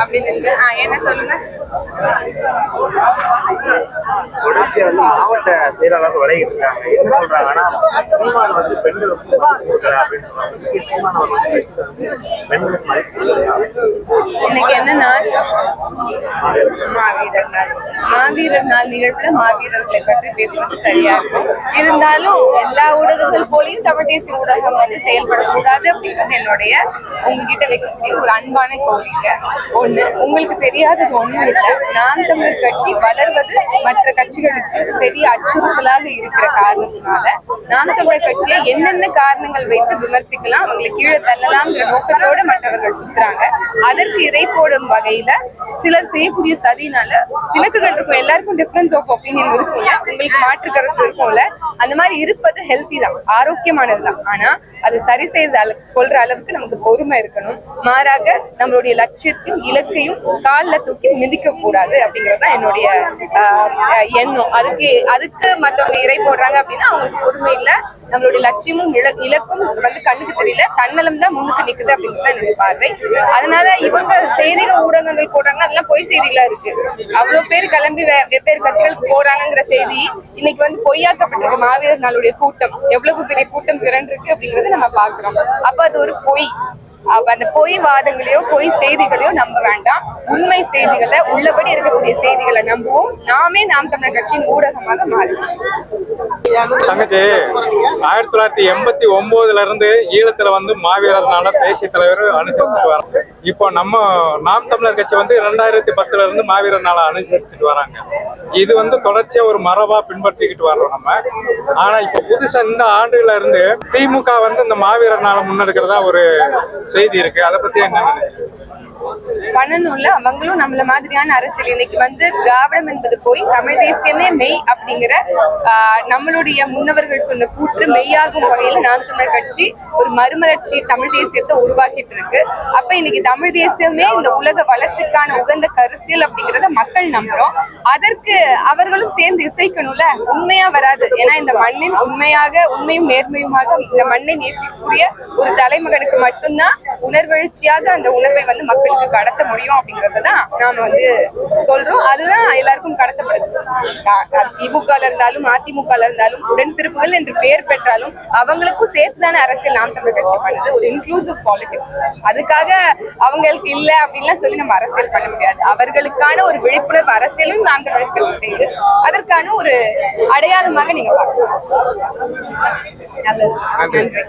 அப்படின்னு இருக்கு. என்ன சொல்லுங்க? தொடர்ச்சியா வந்து மாவட்ட செயலாளர் விலகி இருக்காங்க. என்ன சொல்றாங்கன்னா சீமான் வந்து பெண்களுக்கு அப்படின்னு சொல்றாங்க பெண்களுக்கு மதிப்பு இன்னைக்கு என்ன நாள்? மாவீரர் நாள் மாவீரர் நாள் நிகழ்வுல மாவீரர்களை பற்றி பேசுவது சரியா இருக்கும். இருந்தாலும் எல்லா ஊடகங்கள் போலையும் தமிழ் தேசிய ஊடகம் வந்து செயல்படக்கூடாது அப்படின்றது என்னுடைய உங்ககிட்ட வைக்கக்கூடிய ஒரு அன்பான கோரிக்கை. ஒண்ணு உங்களுக்கு தெரியாதது ஒண்ணு இல்லை. நாம் தமிழ் கட்சி வளர்வது மற்ற கட்சிகளுக்கு பெரிய அச்சுறுத்தலாக இருக்கிற காரணத்தினால நாம் தமிழ் கட்சியை என்னென்ன காரணங்கள் வைத்து விமர்சிக்கலாம் அவங்களை கீழே தள்ளலாம்ங்கிற நோக்கத்தோட மற்றவர்கள் சுத்துறாங்க. அதற்கு இறை போடும் வகையில சில சிலர் செய்யக்கூடிய சதினால விளக்குகள் இருக்கும். எல்லாருக்கும் டிஃபரன்ஸ் ஆஃப் ஒப்பீனியன் இருக்கும்ல உங்களுக்கு மாற்று கருத்து இருக்கும்ல? அந்த மாதிரி இருப்பது ஹெல்த்தி தான். ஆரோக்கியமானதுதான். ஆனா அது சரி செய்த அளவு கொள்ற அளவுக்கு நமக்கு பொறுமை இருக்கணும். மாறாக நம்மளுடைய லட்சியத்தையும் இலக்கையும் காலில் தூக்கி மிதிக்க கூடாது அப்படிங்கிறதுதான் என்னுடைய ஆஹ், எண்ணம். அதுக்கு அதுக்கு மற்றவங்க இறை போடுறாங்க அப்படின்னா அவங்களுக்கு பொறுமை இல்ல. நம்மளுடைய லட்சியமும் இல- இலக்கும் வந்து கண்ணுக்கு தெரியல. தன்னலம் தான் முன்னுக்கு நிக்குது அப்படிங்கிறது தான் என்னுடைய பார்வை. அதனால இவங்க செய்திகள் ஊடகங்கள் போடுறாங்கன்னா அதெல்லாம் பொய் செய்திகளா இருக்கு. அவ்வளவு பேர் கிளம்பி வெவ்வேறு கட்சிகளுக்கு போறாங்கங்கிற செய்தி இன்னைக்கு வந்து பொய்யாக்கப்பட்டிருக்கு. மாவீரர் நாளுடைய கூட்டம். எவ்வளவு பெரிய கூட்டம் திரண்டிருக்கு அப்படிங்கறத நம்ம பாக்குறோம் அப்ப அது ஒரு பொய். அப்ப அந்த பொய் வாதங்களையோ பொய் செய்திகளையோ நம்ப வேண்டாம். உண்மை செய்திகளை உள்ளபடி இருக்கக்கூடிய செய்திகளை நம்புவோம். நாமே நாம் தமிழர் கட்சியின் ஊடகமாக மாறுவோம். தங்கச்சி ஆயிரத்தி தொள்ளாயிரத்தி எண்பத்தி ஒன்பதுல இருந்து ஈழத்துல வந்து மாவீரர் நாள தேசிய தலைவர் அனுசரிச்சுட்டு வராங்க. இப்போ நம்ம நாம் தமிழர் கட்சி வந்து ரெண்டாயிரத்தி பத்துல இருந்து மாவீரர் நாளை அனுசரிச்சுட்டு வராங்க. இது வந்து தொடர்ச்சியா ஒரு மரபா பின்பற்றிக்கிட்டு வர்றோம் நம்ம. ஆனா இப்போ புதுசா இந்த ஆண்டுல இருந்து திமுக வந்து இந்த மாவீரர் நாளை முன்னெடுக்கிறதா ஒரு செய்தி இருக்கு. அதை பத்தி என்ன பண்ணணும்ல அவங்களும் நம்மள மாதிரியான அரசியல். இன்னைக்கு வந்து திராவிடம் என்பது போய் தமிழ் தேசியமே மெய் அப்படிங்கிற ஆஹ், நம்மளுடைய முன்னவர்கள் சொன்ன கூற்று மெய்யாகும் வகையில் நாம் தமிழர் கட்சி ஒரு மறுமலர்ச்சி தமிழ் தேசியத்தை உருவாக்கிட்டு இருக்கு. அப்ப இன்னைக்கு தமிழ் தேசியமே இந்த உலக வளர்ச்சிக்கான உகந்த கருத்தியல் அப்படிங்கிறத மக்கள் நம்புறோம். அதற்கு அவர்களும் சேர்ந்து இசைக்கணும்ல? உண்மையா வராது. ஏன்னா இந்த மண்ணின் உண்மையாக உண்மையும் நேர்மையுமாக இந்த மண்ணை நேசிக்கக்கூடிய ஒரு தலைமகனுக்கு மட்டும்தான் உணர்வெழுச்சியாக அந்த உணர்வை வந்து மக்களுக்கு கடத்த முடியும் அப்படிங்கறத தான் நாம வந்து சொல்றோம். அதுதான் எல்லாருக்கும் கடத்தப்படுது. திமுக இருந்தாலும் அதிமுக இருந்தாலும் உடன்பிறப்புகள் என்று பெயர் பெற்றாலும் அவங்களுக்கும் சேர்த்துதானே அரசியல் நாம் தமிழர் கட்சி பண்ணுது. ஒரு இன்க்ளூசிவ் பாலிடிக்ஸ் அதுக்காக அவங்களுக்கு இல்ல அப்படின்லாம் சொல்லி நம்ம அரசியல் பண்ண முடியாது. அவர்களுக்கான ஒரு விழிப்புணர்வு அரசியலும் நாம் தமிழர் கட்சி செய்து அதற்கான ஒரு அடையாளமாக நீங்க பார்க்கலாம். நல்லது. நன்றி.